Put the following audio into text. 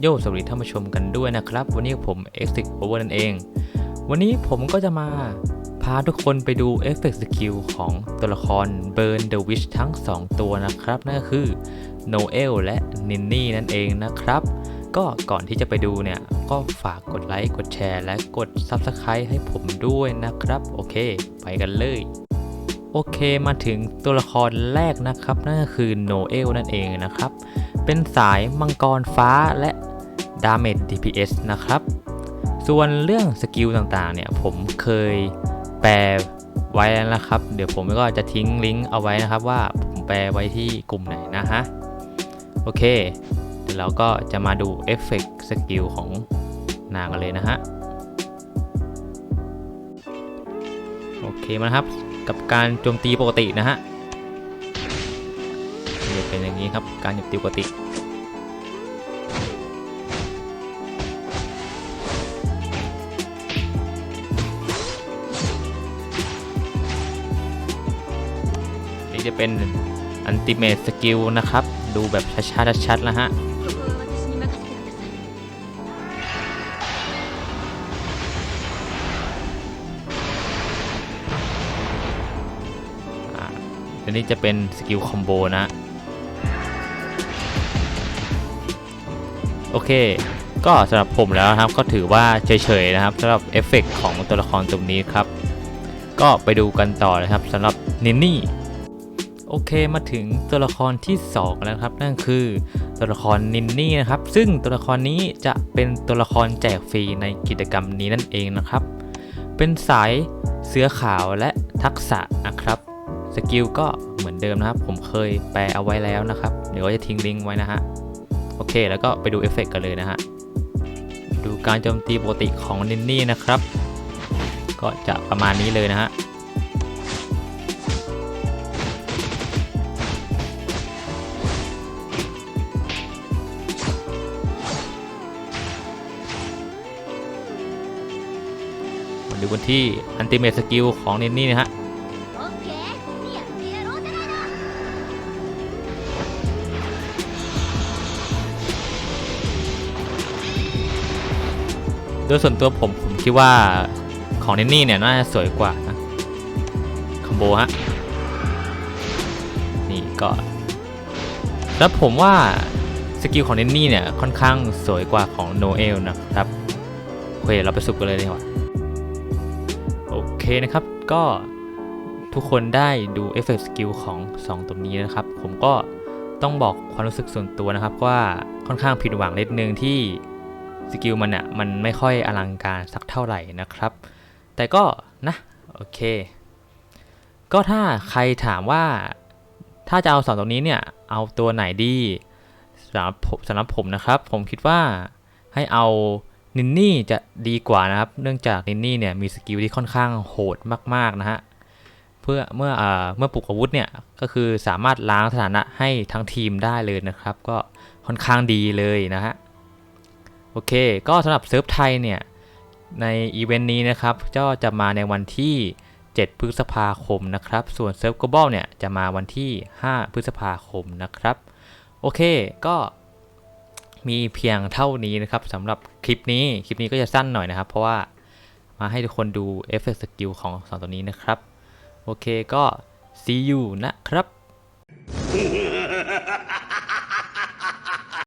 โยสวัสดีท่านผู้ชมกันด้วยนะครับ วันนี้ผม x 6 Over นั่นเอง วันนี้ผมก็จะมาพาทุกคนไปดูเอฟเฟกต์สกิลของตัวละคร Burn the Witch ทั้ง 2 ตัวนะครับ นั่นก็คือ Noel และ Ninny นั่นเองนะครับ ก็ก่อนที่จะไปดูเนี่ย ก็ฝากกดไลค์กดแชร์ และกด Subscribe ให้ผมด้วยนะครับ โอเค ไปกันเลยโอเคมาถึงตัวละครแรกนะครับ นั่นก็คือโนเอลนั่นเองนะครับ เป็นสายมังกรฟ้าและดาเมจ DPS นะครับ ส่วนเรื่องสกิลต่างๆเนี่ยผมเคยแปลไว้แล้วนะครับ เดี๋ยวผมก็จะทิ้งลิงก์เอาไว้นะครับว่าผมแปลไว้ที่กลุ่มไหนนะฮะ โอเค เดี๋ยวเราก็จะมาดูเอฟเฟกต์สกิลของนางกันเลยนะฮะ โอเคมาครับกับการโจมตีปกตินะฮะ เป็นอย่างนี้ครับ การหยิบติวกติ นี่จะเป็นอันติเมตสกิลนะครับ ดูแบบชัดๆชัดๆนะฮะอันนี้จะเป็นสกิลคอมโบนะ โอเค ก็สำหรับผมแล้วนะครับก็ถือว่าเฉยๆนะครับสำหรับเอฟเฟกต์ของตัวละครตรงนี้ครับ ก็ไปดูกันต่อเลยครับสำหรับนินนี่โอเคมาถึงตัวละครที่2แล้วครับ นั่นคือตัวละครนินนี่นะครับ ซึ่งตัวละครนี้จะเป็นตัวละครแจกฟรีในกิจกรรมนี้นั่นเองนะครับ เป็นสายเสื้อขาวและทักษะนะครับ สกิลก็เหมือนเดิมนะครับ ผมเคยแปลเอาไว้แล้วนะครับ ดี๋ยวก็จะทิ้งลิงก์ไว้นะฮะ โอเค แล้วก็ไปดูเอฟเฟกต์กันเลยนะฮะ ดูการโจมตีปกติของนินนี่นะครับ ก็จะประมาณนี้เลยนะฮะดูกันที่อันติเม e สกิลของนินนี่นะฮะ โดยส่วนตัวผมผมคิดว่าของนินนี่เนี่ยน่าจะสวยกว่านะคอมโบฮะนี่ก็แล้วผมว่าสกิลของนินนี่เนี่ยค่อนข้างสวยกว่าของโนเอลนะครับโอเคเราไปสุกกันเลยดีกว่าโอเคนะครับก็ทุกคนได้ดูเอฟเฟกต์สกิลของ 2 ตัวนี้นะครับ ผมก็ต้องบอกความรู้สึกส่วนตัวนะครับว่าค่อนข้างผิดหวังนิดนึงที่ สกิลมันอะมันไม่ค่อยอลังการสักเท่าไหร่นะครับ แต่ก็นะโอเค ก็ถ้าใครถามว่าถ้าจะเอาสองตัวนี้เนี่ยเอาตัวไหนดีสำหรับผมสำหรับผมนะครับ ผมคิดว่าให้เอานินนี่จะดีกว่านะครับ เนื่องจากนินนี่เนี่ยมีสกิลที่ค่อนข้างโหดมากๆนะฮะเพื่อเมื่ออ่าเมื่อปลุกอาวุธเนี่ยก็คือสามารถล้างสถานะให้ทั้งทีมได้เลยนะครับ ก็ค่อนข้างดีเลยนะฮะ โอเค ก็สำหรับเซิร์ฟไทยเนี่ย ในอีเวนต์นี้นะครับก็จะมาในวันที่ 7 พฤษภาคมนะครับ ส่วนเซิร์ฟ global เนี่ยจะมาวันที่ 5 พฤษภาคมนะครับ โอเค ก็มีเพียงเท่านี้นะครับสำหรับคลิปนี้ คลิปนี้ก็จะสั้นหน่อยนะครับ เพราะว่ามาให้ทุกคนดูเอฟเฟกต์สกิลของ2ตัวนี้นะครับ โอเคก็ see you นะครับ